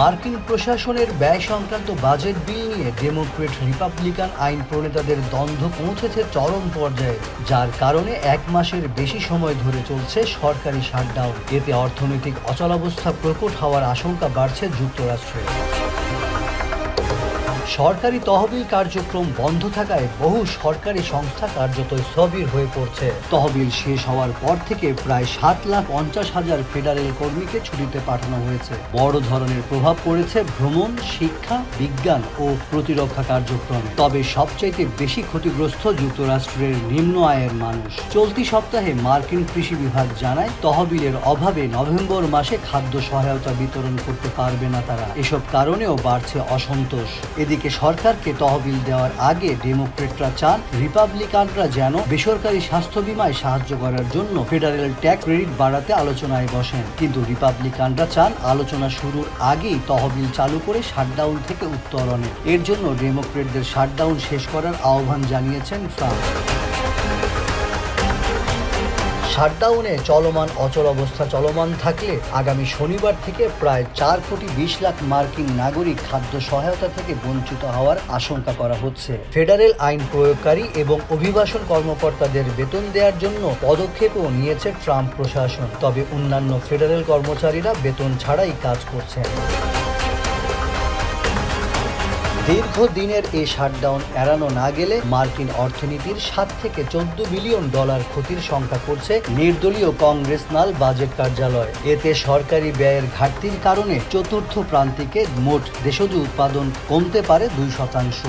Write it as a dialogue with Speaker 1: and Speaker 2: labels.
Speaker 1: মার্কিন প্রশাসনের ব্যয় সংক্রান্ত বাজেট বিল নিয়ে ডেমোক্রেট রিপাবলিকান আইন প্রণেতাদের দ্বন্দ্ব পৌঁছেছে চরম পর্যায়ে, যার কারণে এক মাসের বেশি সময় ধরে চলছে সরকারি শাটডাউন। এতে অর্থনৈতিক অচলাবস্থা প্রকট হওয়ার আশঙ্কা বাড়ছে যুক্তরাষ্ট্রে। সরকারি তহবিল কার্যক্রম বন্ধ থাকায় বহু সরকারি সংস্থা কার্যত স্থবির হয়ে পড়ছে। তহবিল শেষ হওয়ার পর থেকে প্রায় সাত লাখ পঞ্চাশ হাজার ফেডারেল কর্মীকে ছুটিতে পাঠানো হয়েছে। বড় ধরনের প্রভাব পড়েছে ভ্রমণ, শিক্ষা, বিজ্ঞান ও প্রতিরক্ষা কার্যক্রমে। তবে সবচাইতে বেশি ক্ষতিগ্রস্ত যুক্তরাষ্ট্রের নিম্ন আয়ের মানুষ। চলতি সপ্তাহে মার্কিন কৃষি বিভাগ জানায়, তহবিলের অভাবে নভেম্বর মাসে খাদ্য সহায়তা বিতরণ করতে পারবে না তারা। এসব কারণেও বাড়ছে অসন্তোষ। এদিকে সরকারকে তহবিল দেওয়ার আগে ডেমোক্রেটরা চান রিপাবলিকানরা যেন বেসরকারি স্বাস্থ্য বিমায় সাহায্য করার জন্য ফেডারেল ট্যাক্স ক্রেডিট বাড়াতে আলোচনায় বসেন। কিন্তু রিপাবলিকানরা চান আলোচনা শুরুর আগেই তহবিল চালু করে শাটডাউন থেকে উত্তরণে। এর জন্য ডেমোক্রেটদের শাটডাউন শেষ করার আহ্বান জানিয়েছেন ট্রাম্প শাটডাউনে চলমান অচল অবস্থা চলমান থাকলে আগামী শনিবার থেকে প্রায় চার কোটি বিশ লাখ মার্কিন নাগরিক খাদ্য সহায়তা থেকে বঞ্চিত হওয়ার আশঙ্কা করা হচ্ছে। ফেডারেল আইন প্রয়োগকারী এবং অভিবাসন কর্মকর্তাদের বেতন দেওয়ার জন্য পদক্ষেপও নিয়েছে ট্রাম্প প্রশাসন। তবে অন্যান্য ফেডারেল কর্মচারীরা বেতন ছাড়াই কাজ করছেন। দীর্ঘদিনের এই শাটডাউন এড়ানো না গেলে মার্কিন অর্থনীতির সাত থেকে চোদ্দ বিলিয়ন ডলার ক্ষতির সংখ্যা করছে নির্দলীয় কংগ্রেস নাল বাজেট কার্যালয়। এতে সরকারি ব্যয়ের ঘাটতির কারণে চতুর্থ প্রান্তিকে মোট দেশজ উৎপাদন কমতে পারে দুই শতাংশ।